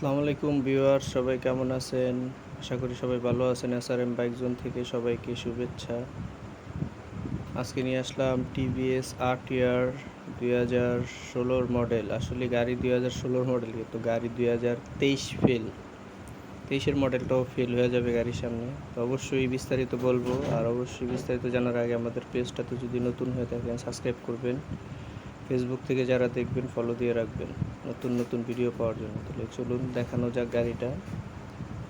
আসসালামু আলাইকুম ভিউয়ার সবাই কেমন আছেন? আশা করি সবাই ভালো আছেন। S R M bike zone থেকে সবাইকে শুভেচ্ছা। আজকে নিয়ে আসলাম টিভিএস আর টিআর দুই হাজার ষোলোর মডেল আসলে গাড়ি দুই হাজার ষোলোর মডেল কিন্তু গাড়ি দুই হাজার তেইশ ফেল তেইশের মডেলটাও ফেল হয়ে যাবে গাড়ির সামনে। তো অবশ্যই বিস্তারিত বলব, আর অবশ্যই বিস্তারিত জানার আগে আমাদের পেজটাতে যদি নতুন হয়ে থাকেন সাবস্ক্রাইব করবেন। ফেসবুক থেকে যারা দেখবেন ফলো দিয়ে রাখবেন। নতুন নতুন ভিডিও পাওয়ার জন্য। তাহলে চলুন, দেখানো যাক গাড়িটা।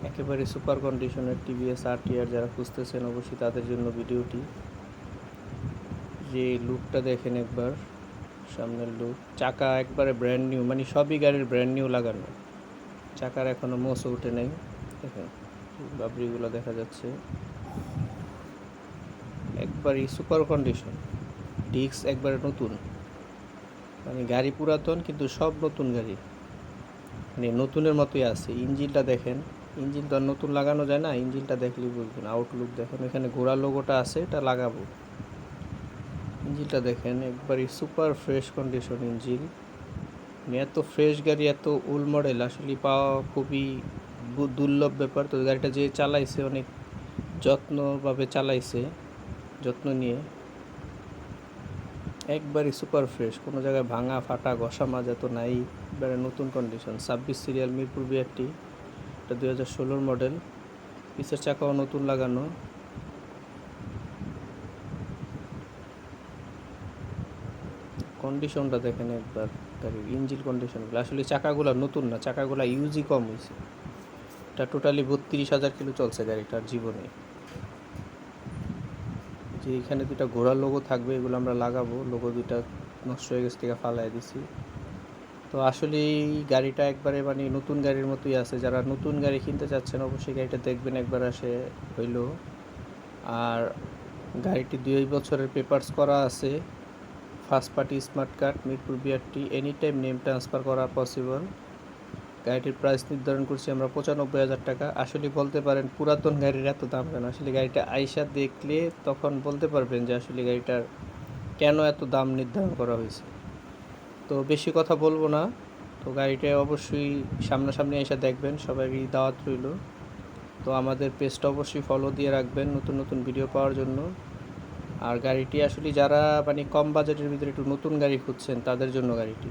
একেবারে সুপার কন্ডিশনের টিভিএস আর টিআর যারা খুঁজতেছেন, অবশ্যই তাদের জন্য ভিডিওটি যে লুকটা দেখেন একবার, সামনের লুক চাকা একবারে ব্র্যান্ড নিউ মানে সবই গাড়ির ব্র্যান্ড নিউ লাগানো। চাকার এখনও মোসও উঠে নেই। দেখেন, বাবরিগুলো দেখা যাচ্ছে। একবারই সুপার কন্ডিশন ডিস্ক একবারে নতুন। মানে গাড়ি পুরাতন, কিন্তু সব নতুন গাড়ি। মানে নতুনের মতোই আছে। ইঞ্জিনটা দেখেন, ইঞ্জিন তো আর নতুন লাগানো যায় না, ইঞ্জিনটা দেখলেই বুঝবেন আউটলুক দেখেন। এখানে ঘোড়া লোগোটা আছে, এটা লাগাবো। ইঞ্জিনটা দেখেন, একবারই সুপার ফ্রেশ কন্ডিশন ইঞ্জিন। মানে এত ফ্রেশ গাড়ি, এত ওল্ড মডেল আসলে পাওয়া খুবই দুর্লভ ব্যাপার। তো গাড়িটা যে চালাইছে, অনেক যত্নভাবে চালাইছে, যত্ন নিয়ে। একবারই সুপার ফ্রেশ কোনো জায়গায় ভাঙা, ফাটা, ঘষা মাজা তো নাই। একবারে নতুন কন্ডিশন ছাব্বিশ সিরিয়াল মিরপুর বিআরটি এটা দুই হাজার ষোলোর মডেল পিসের চাকাও নতুন লাগানো। কন্ডিশনটা দেখেন একবার। গাড়ির ইঞ্জিন কন্ডিশনগুলো আসলে চাকাগুলো নতুন না। চাকাগুলো ইউজই কম হয়েছে এটা টোটালি বত্রিশ হাজার কিলো চলছে গাড়িটার জীবনে। যে এখানে দুটা ঘোড়ার লোগো থাকবে, এগুলো আমরা লাগাবো। লোগো দুইটা নষ্ট হয়ে গেছে থেকে ফালাই দিছি। তো আসলে এই গাড়িটা একবারে মানে নতুন গাড়ির মতোই আছে। যারা নতুন গাড়ি কিনতে চাচ্ছেন, অবশ্যই গাড়িটা দেখবেন একবার আসে হইল। আর গাড়িটি দুই বছরের পেপারস করা আছে। First party smart card, Mirpur BRT any time name transfer করা পসিবল। গাড়িটির প্রাইস নির্ধারণ করছি আমরা পঁচানব্বই হাজার টাকা। আসলে বলতে পারেন পুরাতন গাড়ির এত দাম কেন? আসলে গাড়িটা আইসা দেখলে তখন বলতে পারবেন যে আসলে গাড়িটার কেন এত দাম নির্ধারণ করা হয়েছে। তো বেশি কথা বলব না। তো গাড়িটা অবশ্যই সামনাসামনি এসে দেখবেন, সবারই দাওয়াত রইল। তো আমাদের পেজটা অবশ্যই ফলো দিয়ে রাখবেন নতুন নতুন ভিডিও পাওয়ার জন্য। আর গাড়িটি আসলে যারা মানে কম বাজেটের ভিতরে একটু নতুন গাড়ি খুঁজছেন, তাদের জন্য গাড়িটি।